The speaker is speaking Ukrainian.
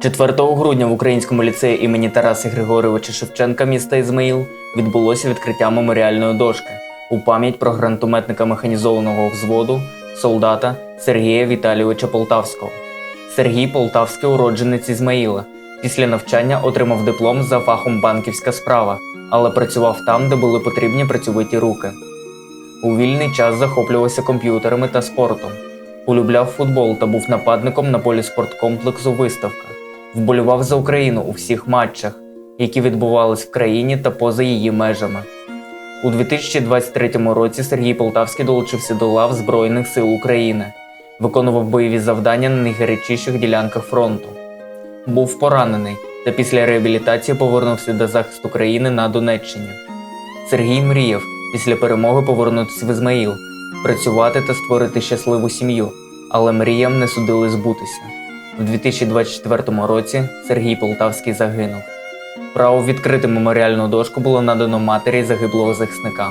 4 грудня в українському ліцеї імені Тараса Григоровича Шевченка міста Ізмаїл відбулося відкриття меморіальної дошки у пам'ять про гранатометника механізованого взводу солдата Сергія Віталійовича Полтавського. Сергій Полтавський уродженець Ізмаїла. Після навчання отримав диплом за фахом банківська справа, але працював там, де були потрібні працьовиті руки. У вільний час захоплювався комп'ютерами та спортом. Улюбляв футбол та був нападником на полі спорткомплексу Виставка. Вболював за Україну у всіх матчах, які відбувались в країні та поза її межами. У 2023 році Сергій Полтавський долучився до лав Збройних сил України, виконував бойові завдання на найгарячіших ділянках фронту. Був поранений та після реабілітації повернувся до захисту країни на Донеччині. Сергій мріяв після перемоги повернутися в Ізмаїл, працювати та створити щасливу сім'ю, але мріям не судили збутися. У 2024 році Сергій Полтавський загинув. Право відкрити меморіальну дошку було надано матері загиблого захисника.